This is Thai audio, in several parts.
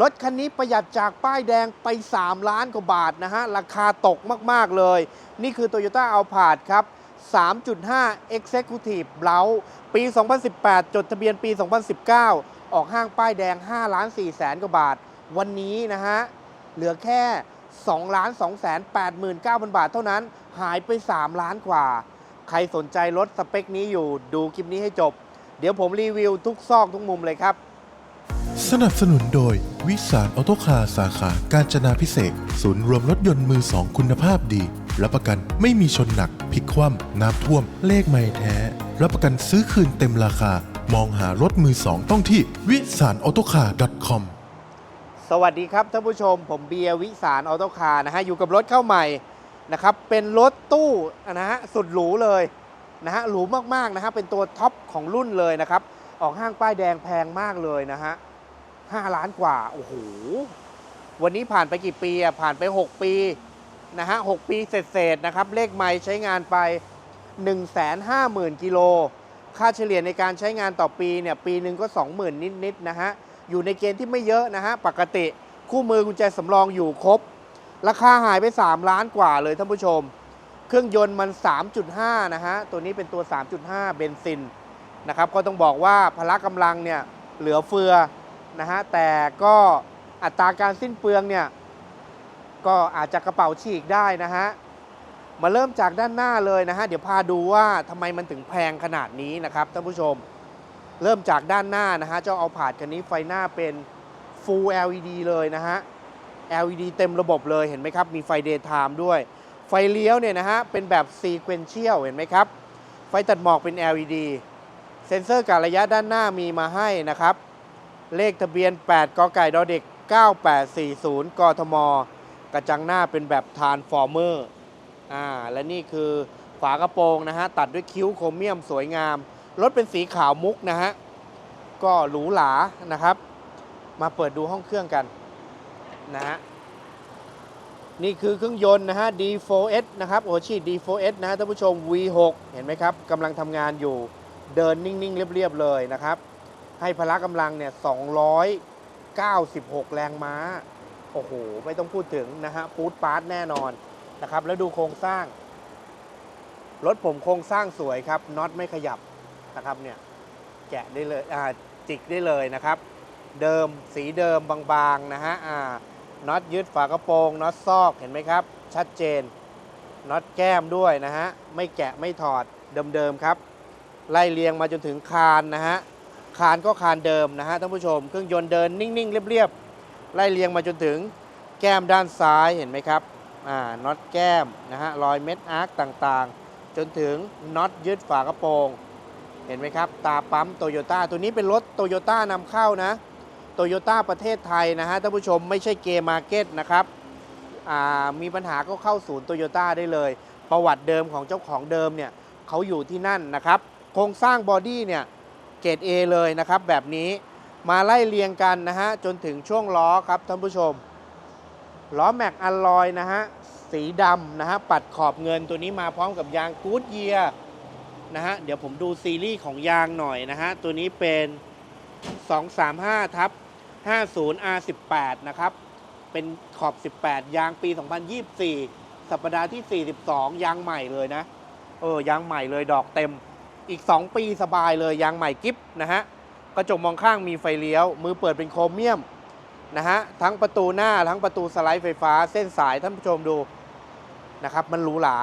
รถคันนี้ประหยัดจากป้ายแดงไป 3 ล้านกว่าบาทนะฮะ ราคาตกมาก ๆ เลย นี่คือ Toyota a l p a r d ครับ 3.5 Executive b l o u ปี 2018 จดทะเบียนปี 2019 ออกห้างป้ายแดง 5 ล้าน4แสนกว่าบาท วันนี้นะฮะ เหลือแค่ 2 ล้าน2แสน89,000บาทเท่านั้น หายไป 3 ล้านกว่า ใครสนใจรถสเปคนี้อยู่ ดูคลิปนี้ให้จบ เดี๋ยวผมรีวิวทุกซอกทุกมุมเลยครับ สนับสนุนโดย วิสารออโตคาร์สาขาการจนาพิเศษ ศูนย์รวมรถยนต์มือสองคุณภาพดีรับประกันไม่มีชนหนักพลิกคว่ำน้ำท่วม เลขไม่แท้ รับประกันซื้อคืนเต็มราคา มองหารถมือสองต้องที่วิสารออโตคาร์ .com สวัสดีครับท่านผู้ชม ผมเบียร์วิสารออโตคาร์นะฮะอยู่กับรถเข้าใหม่นะครับเป็นรถตู้นะฮะสุดหรูเลยนะฮะหรูมากๆนะฮะเป็นตัวท็อปของรุ่นเลยนะครับออกห้างป้ายแดงแพงมากเลยนะฮะ 5 ล้านกว่า โอ้โห วันนี้ผ่านไปกี่ปีอะ ผ่านไป 6 ปีนะฮะ 6 ปีเศษๆนะครับ เลขไม้ใช้งานไป 150,000 กิโล ค่าเฉลี่ยในการใช้งานต่อปีเนี่ย ปีหนึ่งก็ 20,000 นิดๆนะฮะ อยู่ในเกณฑ์ที่ไม่เยอะนะฮะ ปกติคู่มือกุญแจสำรองอยู่ครบ ราคาหายไป 3 ล้านกว่าเลยท่านผู้ชม เครื่องยนต์มัน 3.5 นะฮะ ตัวนี้เป็นตัว 3.5 เบนซินนะครับ ก็ต้องบอกว่าพละกำลังเนี่ยเหลือเฟือ นะฮะแต่ก็อัตราการสิ้นเปลืองเนี่ยก็อาจจะกระเป๋าฉีกได้นะฮะมาเริ่มจากด้านหน้าเลยนะฮะเดี๋ยวพาดูว่าทำไมมันถึงแพงขนาดนี้นะครับท่านผู้ชม เริ่มจากด้านหน้านะฮะเจ้าเอาผาดคันนี้ไฟหน้าเป็น Full LED เลยนะฮะ LED เต็มระบบเลยเห็นไหมครับ มีไฟ Daytime ด้วย ไฟเลี้ยวเนี่ยนะฮะเป็นแบบ Sequential เห็นไหมครับ ไฟตัดหมอกเป็น LED เซ็นเซอร์การระยะด้านหน้ามีมาให้นะครับ เลขทะเบียน 8กไก่ดอเด็ก 9840 กทม กระจังหน้าเป็นแบบ Transformer อ่าและนี่คือฝากระโปรงนะฮะ ตัดด้วยคิ้วโครเมียมสวยงาม รถเป็นสีขาวมุกนะฮะ ก็หรูหรานะครับ มาเปิดดูห้องเครื่องกันนะฮะนี่คือเครื่องยนต์นะฮะ D4S นะครับโอชี D4S นะฮะท่านผู้ชม V6 เห็นไหมครับกำลังทำงานอยู่เดินนิ่ง ๆ เรียบ ๆ เลยนะครับ ให้พละกำลังเนี่ย296 แรงม้า โอ้โห ไม่ต้องพูดถึงนะฮะปูดปาร์ตแน่นอนนะครับ แล้วดูโครงสร้าง รถผมโครงสร้างสวยครับน็อตไม่ขยับนะครับเนี่ยแกะได้เลยอ่าจิกได้เลยนะครับ เดิมสีเดิมบางๆนะฮะอ่าน็อตยึดฝากระโปรงน็อตซอกเห็นไหมครับ ชัดเจนน็อตแก้มด้วยนะฮะ ไม่แกะไม่ถอดเดิมๆครับ ไล่เรียงมาจนถึงคานนะฮะ คานก็คานเดิมนะฮะท่านผู้ชม เครื่องยนต์เดินนิ่งๆ เรียบๆ ไล่เรียงมาจนถึงแก้มด้านซ้ายเห็นไหมครับอ่าน็อตแก้มนะฮะรอยเม็ดอาร์คต่างๆ จนถึงน็อตยึดฝากระโปรงเห็นไหมครับ ตาปั๊มโตโยต้าตัวนี้เป็นรถโตโยต้านำเข้านะโตโยต้าประเทศไทยนะฮะท่านผู้ชมไม่ใช่เกมมาร์เก็ตนะครับอ่ามีปัญหาก็เข้าศูนย์โตโยต้าได้เลย ประวัติเดิมของเจ้าของเดิมเนี่ยเขาอยู่ที่นั่นนะครับ โครงสร้างบอดี้เนี่ย เกรด A เลยนะครับ แบบนี้มาไล่เรียงกันนะฮะ จนถึงช่วงล้อครับท่านผู้ชม ล้อแม็กอัลลอยนะฮะ สีดำนะฮะ ปัดขอบเงินตัวนี้มาพร้อมกับยางกูดเยียนะฮะ เดี๋ยวผมดูซีรีส์ของยางหน่อยนะฮะ ตัวนี้เป็น 235ทับ50 R18 นะครับ เป็นขอบ 18 ยางปี 2024 สัปดาห์ที่ 42 ยางใหม่เลยนะ เออ ยางใหม่เลยดอกเต็ม อีก 2 ปีสบายเลยยางใหม่กิฟนะฮะกระจกมองข้างมีไฟเลี้ยว มือเปิดเป็นโครเมียมนะฮะทั้งประตูหน้าทั้งประตูสไลด์ไฟฟ้า เส้นสายท่านผู้ชมดูนะครับมันหรูหรา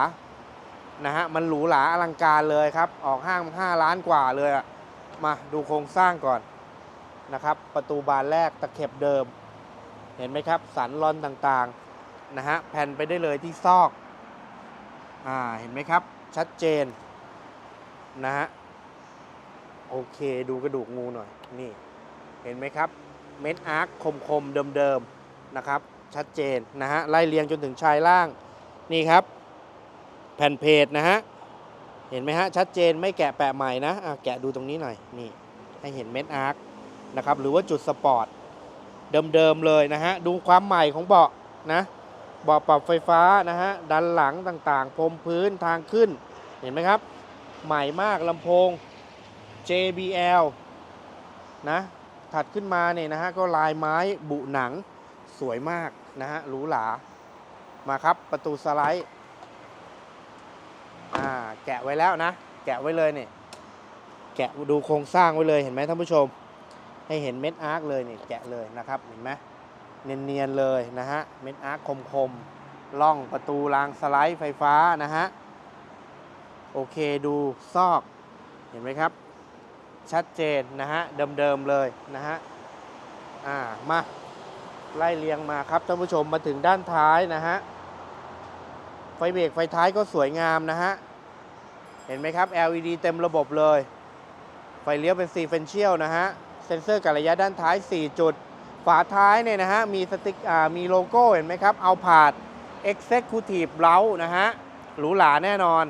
นะฮะมันหรูหราอลังการเลยครับออกห้าง5ล้านกว่าเลยอะมาดูโครงสร้างก่อนนะครับประตูบานแรกตะเข็บเดิม เห็นไหมครับ สันรอนต่างๆนะฮะแผ่นไปได้เลยที่ซอกอ่าเห็นไหมครับชัดเจน นะฮะโอเคดูกระดูกงูหน่อยนี่เห็นไหมครับเม็ดอาร์คคมๆเดิมๆนะครับชัดเจนนะฮะไล่เรียงจนถึงชายล่างนี่ครับ แผ่นเพจนะฮะเห็นไหมฮะชัดเจนไม่แกะแปะใหม่นะอะแกะดูตรงนี้หน่อยนี่ให้เห็นเม็ดอาร์คนะครับหรือว่าจุดสปอร์ตเดิมๆเลยนะฮะดูความใหม่ของเบาะนะเบาะปรับไฟฟ้านะฮะดันหลังต่างๆพรมพื้นทางขึ้นเห็นไหมครับ ใหม่มากลำโพง JBL นะถัดขึ้นมาเนี่ยนะฮะก็ลายไม้บุหนังสวยมากนะฮะหรูหรามาครับประตูสไลด์อ่าแกะไว้แล้วนะ แกะไว้เลยเนี่ยแกะดูโครงสร้างไว้เลยเห็นไหมท่านผู้ชม ให้เห็นเม็ดอาร์คเลยเนี่ยแกะเลยนะครับเห็นไหมเนียนๆเลยนะฮะเม็ดอาร์คคมๆล่องประตูรางสไลด์ไฟฟ้านะฮะ โอเคดูซอกเห็นไหมครับ ชัดเจนนะฮะเดิมๆเลยนะฮะอ่ามาไล่เรียงมาครับท่านผู้ชมมาถึงด้านท้ายนะฮะไฟเบรกไฟท้ายก็สวยงามนะฮะเห็นไหมครับ LED เต็มระบบเลย ไฟเลี้ยวเป็นซีเฟนเชียลนะฮะเซ็นเซอร์กับระยะด้านท้าย 4 จุด ฝาท้ายเนี่ยนะฮะมีสติกมีโลโก้เห็นไหมครับเอาผาด Executive เล้านะฮะหรูหราแน่นอน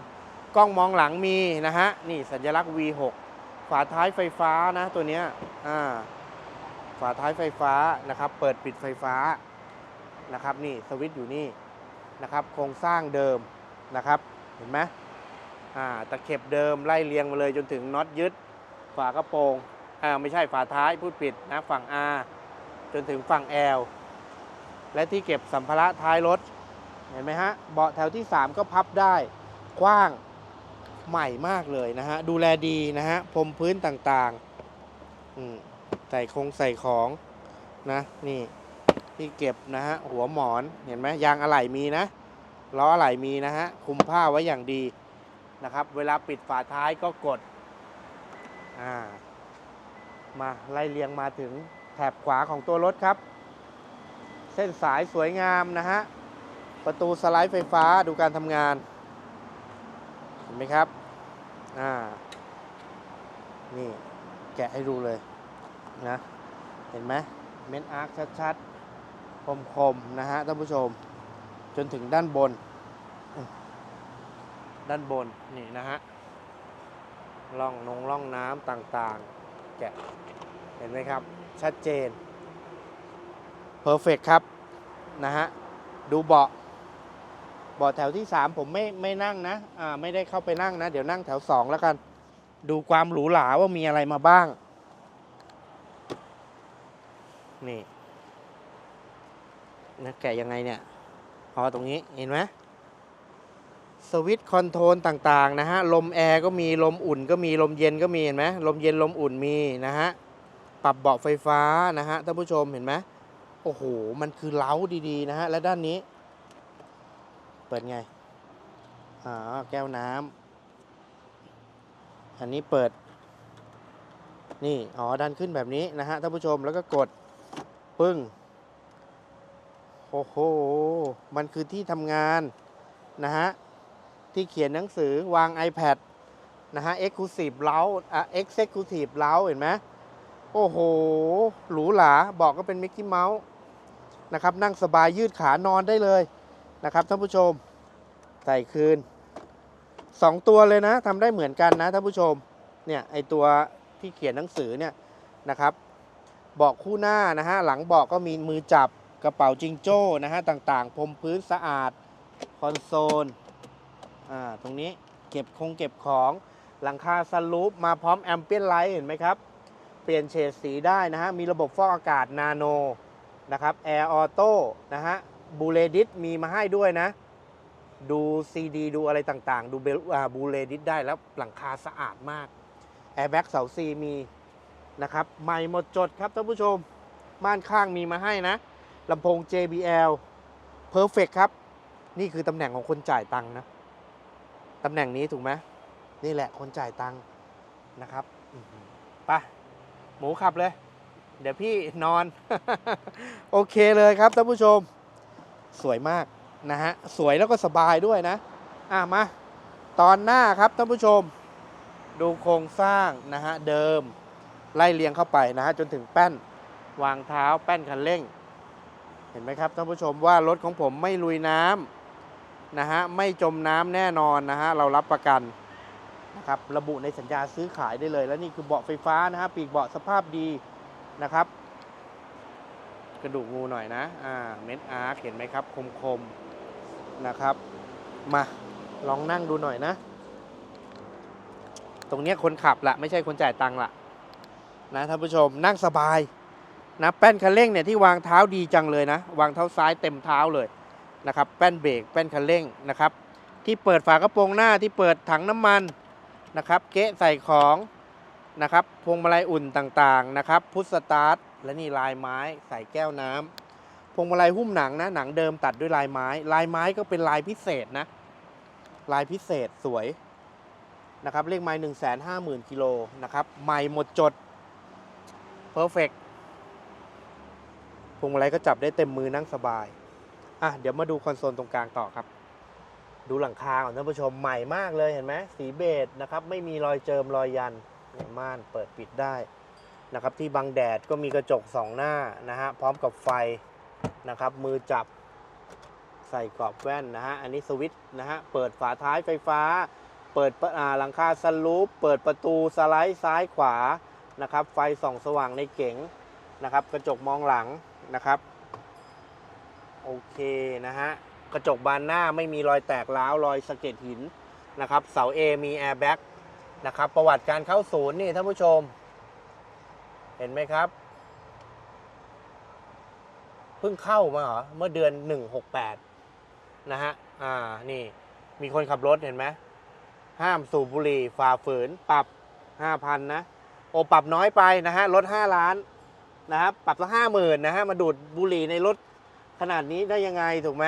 กล้องมองหลังมีนะฮะ นี่สัญลักษณ์ V6 ฝาท้ายไฟฟ้านะตัวเนี้ยอ่าฝาท้ายไฟฟ้านะครับ เปิดปิดไฟฟ้านะครับ นี่สวิตช์อยู่นี่นะครับ โครงสร้างเดิมนะครับ เห็นไหมอ่าตะเข็บเดิมไล่เรียงมาเลยจนถึงน็อตยึด ฝากระโปรงอ่าไม่ใช่ฝาท้ายพูดผิดนะฝั่ง R จนถึงฝั่ง L และที่เก็บสัมภาระท้ายรถ เห็นไหมฮะ เบาะแถวที่ 3 ก็พับได้กว้าง ใหม่มากเลยนะฮะ ดูแลดีนะฮะพรมพื้นต่างๆใส่คงใส่ของนะนี่ที่เก็บนะฮะหัวหมอนเห็นไหมยางอะไหล่มีนะล้ออะไหล่มีนะฮะคุมผ้าไว้อย่างดีนะครับ เวลาปิดฝาท้ายก็กดอ่ามาไล่เรียงมาถึงแถบขวาของตัวรถครับ เส้นสายสวยงามนะฮะประตูสไลด์ไฟฟ้าดูการทำงานเห็นไหมครับ อ่า นี่แกะให้ดูเลยนะ เห็นไหมเม็ดอาร์คชัดๆ คมๆ นะฮะท่านผู้ชม จนถึงด้านบน ด้านบน นี่นะฮะร่องนงร่องน้ำต่างๆ แกะ เห็นไหมครับ ชัดเจนเพอร์เฟกครับ นะฮะ ดูเบาะ บาะแถวที่ 3 ผมไม่ไม่นั่งนะอ่าไม่ได้เข้าไปนั่งนะ เดี๋ยวนั่งแถว 2 แล้วกัน ดูความหรูหราว่ามีอะไรมาบ้าง นี่นะแกะยังไงเนี่ยพอตรงนี้เห็นไหมสวิตช์คอนโทรลต่างๆนะฮะ ลมแอร์ก็มีลมอุ่นก็มีลมเย็นก็มีเห็นไหมลมเย็นลมอุ่นมีนะฮะ ปรับเบาะไฟฟ้านะฮะท่านผู้ชมเห็นไหมโอ้โห มันคือเล้าดีๆนะฮะ และด้านนี้ เปิดไงอ่าแก้วน้ำ อันนี้เปิด นี่ อ๋อ ดันขึ้นแบบนี้นะฮะท่านผู้ชม แล้วก็กด ปึ้ง โอ้โห มันคือที่ทำงานนะฮะ ที่เขียนหนังสือวาง iPad นะฮะ Exclusive เล้าอะ Executive เล้าเห็นไหมโอ้โห หรูหรา บอกก็เป็นมิกกี้เมาส์นะครับ นั่งสบายยืดขานอนได้เลย นะครับท่านผู้ชมใส่คืน 2 ตัวเลยนะทำได้เหมือนกันนะท่านผู้ชมเนี่ยไอตัวที่เขียนหนังสือเนี่ยนะครับเบาะคู่หน้านะฮะหลังเบาะก็มีมือจับกระเป๋าจิงโจ้นะฮะต่างๆพรมพื้นสะอาดคอนโซลอ่าตรงนี้เก็บคงเก็บของหลังคาสลูปมาพร้อมแอมเปียนไลท์เห็นไหมครับ เปลี่ยนเฉดสีได้นะฮะมีระบบฟอกอากาศนาโนนะครับแอร์ออโต้นะฮะ บูเลดิสมีมาให้ด้วยนะ ดูซีดีดูอะไรต่างๆ ดูเบลบูเลดิสได้แล้วหลังคาสะอาดมากแอร์แบ็กเสาซีมีนะครับใหม่หมดจดครับท่านผู้ชมม่านข้างมีมาให้นะลำโพง JBL Perfect ครับ นี่คือตำแหน่งของคนจ่ายตังค์นะตำแหน่งนี้ถูกไหมนี่แหละคนจ่ายตังค์นะครับอื้อหือไปหมูขับเลย เดี๋ยวพี่นอน โอเคเลยครับท่านผู้ชม สวยมากนะฮะสวยแล้วก็สบายด้วยนะอะมาตอนหน้าครับท่านผู้ชม ดูโครงสร้างนะฮะเดิมไล่เรียงเข้าไปนะฮะจนถึงแป้นวางเท้าแป้นคันเร่ง เห็นไหมครับท่านผู้ชมว่ารถของผมไม่ลุยน้ำนะฮะไม่จมน้ำแน่นอนนะฮะเรารับประกันนะครับระบุในสัญญาซื้อขายได้เลย แล้วนี่คือเบาะไฟฟ้านะฮะปีกเบาะสภาพดีนะครับ กระดูกงูหน่อยนะ อ่า เม็ดอาร์คเห็นไหมครับ คมๆ นะครับ มา ลองนั่งดูหน่อยนะ ตรงนี้คนขับละไม่ใช่คนจ่ายตังค์ละนะท่านผู้ชมนั่งสบายนะแป้นคันเร่งเนี่ยที่วางเท้าดีจังเลยนะ วางเท้าซ้ายเต็มเท้าเลยนะครับ แป้นเบรกแป้นคันเร่งนะครับ ที่เปิดฝากระโปรงหน้าที่เปิดถังน้ำมันนะครับ เก๊ะใส่ของนะครับพวงมาลัยอุ่นต่างๆนะครับพุทสตาร์ท และนี่ลายไม้ใส่แก้วน้ำพวงมาลัยหุ้มหนังนะ หนังเดิมตัดด้วยลายไม้ ลายไม้ก็เป็นลายพิเศษนะ ลายพิเศษสวยนะครับ เลขไม้หนึ่งแสนห้าหมื่นกิโลนะครับ ใหม่หมดจดเพอร์เฟกพวงมาลัยก็จับได้เต็มมือนั่งสบาย อะ เดี๋ยวมาดูคอนโซลตรงกลางต่อครับ ดูหลังคาของท่านผู้ชมใหม่มากเลยเห็นไหมสีเบจนะครับ ไม่มีรอยเจิมรอยยันม่านเปิดปิดได้ นะครับที่บังแดดก็มีกระจกสองหน้านะฮะพร้อมกับไฟนะครับมือจับใส่กรอบแว่นนะฮะอันนี้สวิตช์นะฮะเปิดฝาท้ายไฟฟ้า เปิดปะอ่าหลังคาสลูปเปิดประตูสไลด์ซ้ายขวานะครับไฟส่องสว่างในเก๋งนะครับกระจกมองหลังนะครับโอเคนะฮะกระจกบานหน้าไม่มีรอยแตกร้าวรอยสะเก็ดหินนะครับเสา A มีแอร์แบ็กนะครับประวัติการเข้าศูนย์นี่ท่านผู้ชม เห็นไหมครับ เพิ่งเข้ามาเหรอ เมื่อเดือน 168 นะฮะ อ่า นี่ มีคนขับรถเห็นไหม ห้ามสูบบุหรี่ฝ่าฝืน ปรับ 5,000 นะ โอปรับน้อยไปนะฮะ ลด 5 ล้านนะครับ ปรับสักห้าหมื่นนะฮะ มาดูดบุหรี่ในรถขนาดนี้ได้ยังไงถูกไหม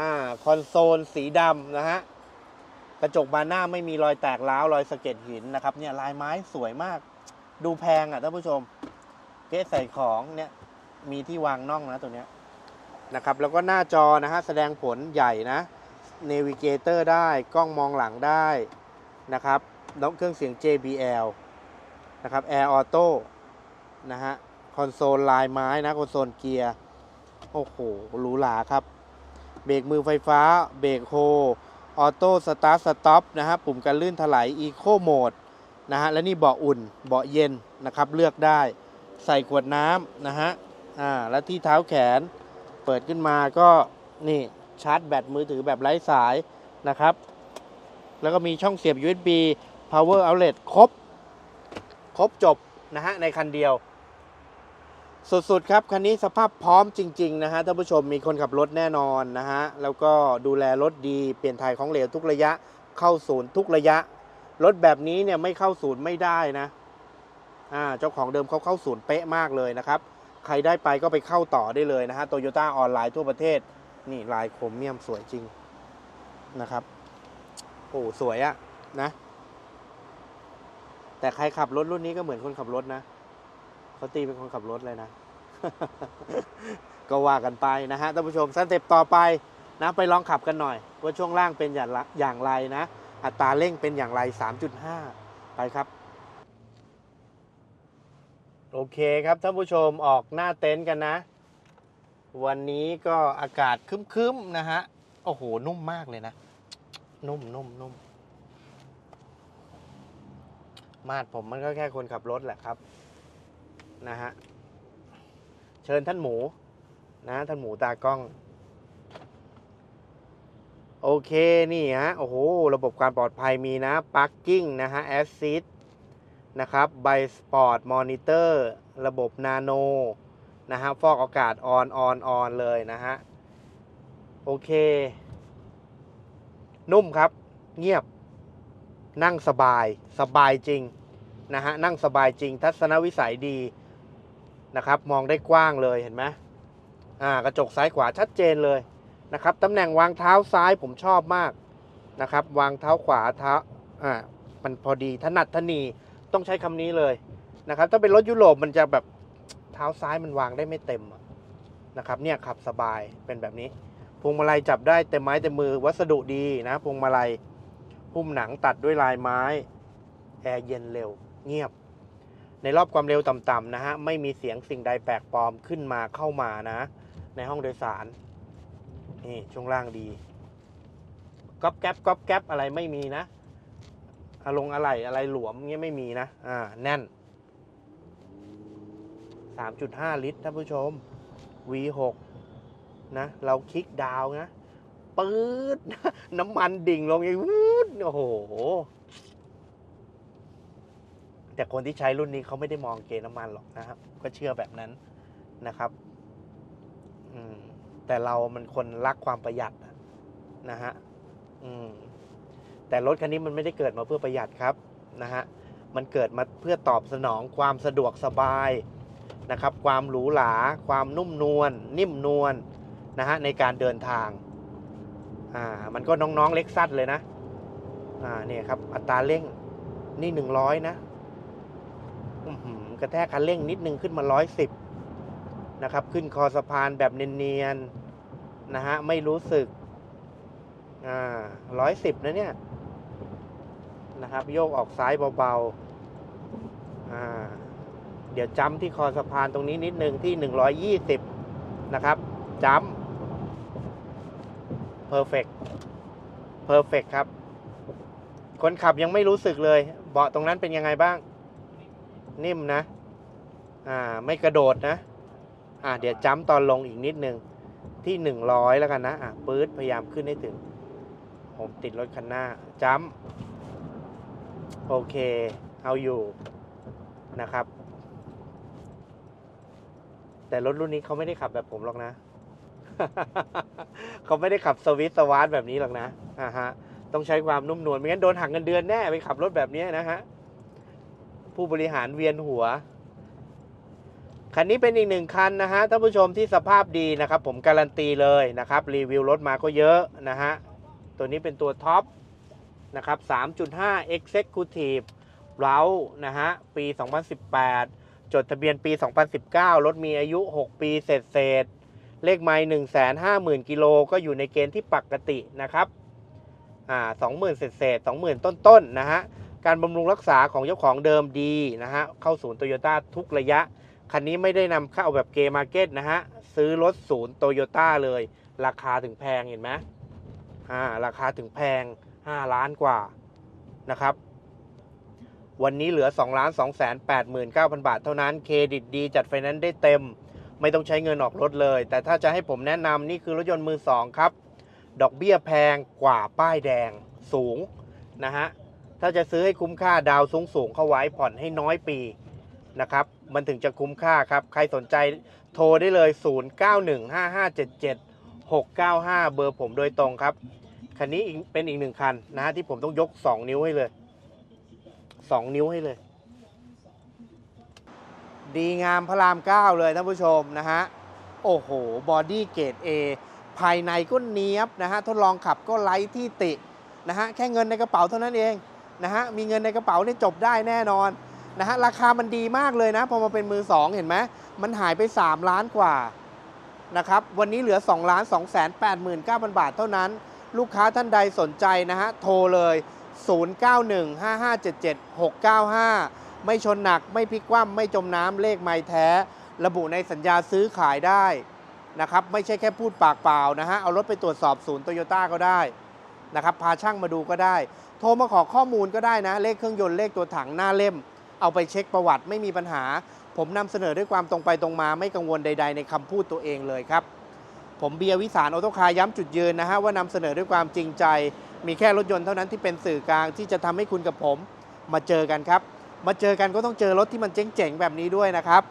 อ่า คอนโซลสีดำนะฮะกระจกบานหน้าไม่มีรอยแตกร้าวรอยสะเก็ดหินนะครับเนี่ยลายไม้สวยมาก ดูแพงอะท่านผู้ชม เก๊ใส่ของเนี่ยมีที่วางน่องนะตัวเนี้ยนะครับ แล้วก็หน้าจอนะฮะแสดงผลใหญ่นะเนวิเกเตอร์ได้กล้องมองหลังได้นะครับน้องเครื่องเสียง JBL นะครับ Air Auto นะฮะคอนโซลลายไม้นะคอนโซลเกียร์ โอ้โหหรูหราครับ เบรกมือไฟฟ้า เบรกโฮออโต้สตาร์ทสต็อปนะฮะปุ่มการลื่นถลายอีโคโหมด นะฮะและนี่เบาะอุ่นเบาะเย็นนะครับเลือกได้ใส่ขวดน้ำนะฮะอ่าแล้วที่เท้าแขนเปิดขึ้นมาก็นี่ชาร์จแบตมือถือแบบไร้สายนะครับ แล้วก็มีช่องเสียบ USB power outlet ครบ ครบจบนะฮะในคันเดียว สุดๆครับ คันนี้สภาพพร้อมจริง ๆ นะฮะท่านผู้ชมมีคนขับรถแน่นอนนะฮะ แล้วก็ดูแลรถดี เปลี่ยนถ่ายของเหลวทุกระยะเข้าศูนย์ทุกระยะ รถแบบนี้เนี่ยไม่เข้าศูนย์ไม่ได้นะ อ่า เจ้าของเดิมเขาเข้าศูนย์เป๊ะมากเลยนะครับ ใครได้ไปก็ไปเข้าต่อได้เลยนะฮะโตโยต้าออนไลน์ทั่วประเทศ นี่ลายโครเมียมสวยจริงนะครับ โอ้สวยอะนะ แต่ใครขับรถรุ่นนี้ก็เหมือนคนขับรถนะเขาตีเป็นคนขับรถเลยนะ ก็ว่ากันไปนะฮะท่านผู้ชมสเต็ปต่อไปนะ ไปลองขับกันหน่อย ว่าช่วงล่างเป็นอย่างไรอย่างไรนะ อัตราเร่งเป็นอย่างไร 3.5 ไปครับ โอเคครับท่านผู้ชมออกหน้าเต็นท์กันนะ วันนี้ก็อากาศคึ้มๆนะฮะ โอ้โห นุ่มมากเลยนะ นุ่มนุ่มนุ่มมาดผมมันก็แค่คนขับรถแหละครับ นะฮะ เชิญท่านหมูนะท่านหมูตากล้อง โอเค นี่ฮะ โอ้โห ระบบการปลอดภัยมีนะ Parking นะฮะ Assist นะครับไบสปอร์ตมอนิเตอร์ระบบนาโนนะฮะฟอกอากาศออนออนออนเลยนะฮะ โอเค นุ่มครับ เงียบ นั่งสบาย สบายจริง นะฮะ นั่งสบายจริง ทัศนวิสัยดีนะครับ มองได้กว้างเลยเห็นไหมอ่ากระจกซ้ายขวาชัดเจนเลย นะครับตำแหน่งวางเท้าซ้ายผมชอบมากนะครับ วางเท้าขวาเท้าอ่ามันพอดีถนัดถนีต้องใช้คำนี้เลยนะครับ ถ้าเป็นรถยุโรปมันจะแบบเท้าซ้ายมันวางได้ไม่เต็มนะครับ เนี่ยขับสบายเป็นแบบนี้พวงมาลัยจับได้เต็มไม้เต็มมือวัสดุดีนะพวงมาลัยหุ้มหนังตัดด้วยลายไม้แอร์เย็นเร็ว เงียบ ในรอบความเร็วต่ำๆนะฮะไม่มีเสียงสิ่งใดแปลกปลอมขึ้นมาเข้ามานะ ในห้องโดยสาร นี่ช่วงล่างดีก๊อบแก๊บก๊อบแก๊บอะไรไม่มีนะอารมณ์อะไรอะไรหลวมเงี้ยไม่มีนะ อ่า แน่น 3.5 ลิตรท่านผู้ชม V6 นะ เราคลิกดาวนะปื๊ดน้ำมันดิ่งลงอย่างวูดโอ้โห แต่คนที่ใช้รุ่นนี้เขาไม่ได้มองเกณฑ์น้ำมันหรอกนะครับ ก็เชื่อแบบนั้นนะครับ อืม แต่เรามันคนรักความประหยัดนะฮะอืมแต่รถคันนี้มันไม่ได้เกิดมาเพื่อประหยัดครับนะฮะมันเกิดมาเพื่อตอบสนองความสะดวกสบายนะครับ ความหรูหรา ความนุ่มนวลนิ่มนวลนะฮะในการเดินทางอ่ามันก็น้องๆเล็กซัดเลยนะอ่าเนี่ยครับ อัตราเร่งนี่หนึ่งร้อยนะอื้อหือกระแทกคันเร่งนิดนึงขึ้นมาร้อยสิบ นะครับ ขึ้นคอสะพานแบบเนียนๆนะฮะ ไม่รู้สึก อ่าร้อยสิบนะเนี่ย นะครับ โยกออกซ้ายเบาๆ อ่า เดี๋ยวจำที่คอสะพานตรงนี้นิดนึงที่หนึ่งร้อยยี่สิบนะครับจ้ำ perfect perfect ครับ คนขับยังไม่รู้สึกเลย เบาะตรงนั้นเป็นยังไงบ้าง นิ่มนะ อ่า ไม่กระโดดนะ อ่าเดี๋ยวจ้ำตอนลงอีกนิดนึงที่หนึ่งร้อยแล้วกันนะอะปื๊ดพยายามขึ้นให้ถึง ผมติดรถคันหน้าจ้ำโอเค เอาอยู่นะครับ แต่รถรุ่นนี้เขาไม่ได้ขับแบบผมหรอกนะเขาไม่ได้ขับสวิตช์สวาร์ทแบบนี้หรอกนะอ่าฮะต้องใช้ความนุ่มนวลไม่งั้นโดนหักเงินเดือนแน่ไปขับรถแบบนี้นะฮะผู้บริหารเวียนหัว คันนี้เป็นอีกหนึ่งคันนะฮะท่านผู้ชมที่สภาพดีนะครับ ผมการันตีเลยนะครับ รีวิวรถมาก็เยอะนะฮะ ตัวนี้เป็นตัวท็อปนะครับ 3.5 Executive เรานะฮะ ปี 2018 จดทะเบียนปี 2019 รถมีอายุ 6 ปีเศษเศษ เลขไมล์150,000 กิโลก็อยู่ในเกณฑ์ที่ปกตินะครับ อ่า 20,000 เศษเศษ 20,000 ต้นๆนะฮะ การบำรุงรักษาของเจ้าของเดิมดีนะฮะ เข้าศูนย์โตโยต้าทุกระยะ คันนี้ไม่ได้นำเข้าแบบเกมาร์เก็ตนะฮะ ซื้อรถศูนย์โตโยต้าเลย ราคาถึงแพงเห็นไหมอ่าราคาถึงแพง 5 ล้านกว่านะครับ วันนี้เหลือ2ล้าน2 8 9 0 0 0 บาทเท่านั้น เครดิตดีจัดไฟแนนซ์ได้เต็ม ไม่ต้องใช้เงินออกรถเลย แต่ถ้าจะให้ผมแนะนำนี่คือรถยนต์มือสองครับ ดอกเบี้ยแพงกว่าป้ายแดงสูงนะฮะ ถ้าจะซื้อให้คุ้มค่าดาวสูงสูงเข้าไว้ผ่อนให้น้อยปีนะครับ มันถึงจะคุ้มค่าครับ ใครสนใจโทรได้เลย 0915577695 เบอร์ผมโดยตรงครับ คันนี้เป็นอีกหนึ่งคันนะฮะที่ผมต้องยก 2 นิ้วให้เลย 2 นิ้วให้เลย ดีงามพระราม 9 เลยท่านผู้ชมนะฮะ โอ้โห บอดี้เกรด A ภายในก็เนี้ยบนะฮะ ทดลองขับก็ไร้ที่ตินะฮะ แค่เงินในกระเป๋าเท่านั้นเองนะฮะ มีเงินในกระเป๋านี่จบได้แน่นอน นะฮะราคามันดีมากเลยนะ พอมาเป็นมือ 2 เห็นไหมมันหายไป 3 ล้านกว่านะครับวันนี้เหลือ 2 ล้าน 2 8 9 0 0 0 บาทเท่านั้น ลูกค้าท่านใดสนใจนะฮะโทรเลย 0915577695 ไม่ชนหนักไม่พลิกคว่ำไม่จมน้ำเลขไม่แท้ ระบุในสัญญาซื้อขายได้นะครับไม่ใช่แค่พูดปากเปล่านะฮะเอารถไปตรวจสอบศูนย์โตโยต้าก็ได้นะครับพาช่างมาดูก็ได้ โทรมาขอข้อมูลก็ได้นะ เลขเครื่องยนต์เลขตัวถังหน้าเล่ม เอาไปเช็คประวัติไม่มีปัญหา ผมนำเสนอด้วยความตรงไปตรงมาไม่กังวลใด ๆ ในคำพูดตัวเองเลยครับ ผมเบียร์วิสารออโตคาย้ำจุดยืนนะฮะว่านำเสนอด้วยความจริงใจ มีแค่รถยนต์เท่านั้นที่เป็นสื่อกลางที่จะทำให้คุณกับผม มาเจอกันครับ มาเจอกันก็ต้องเจอรถที่มันเจ๋งๆแบบนี้ด้วยนะครับ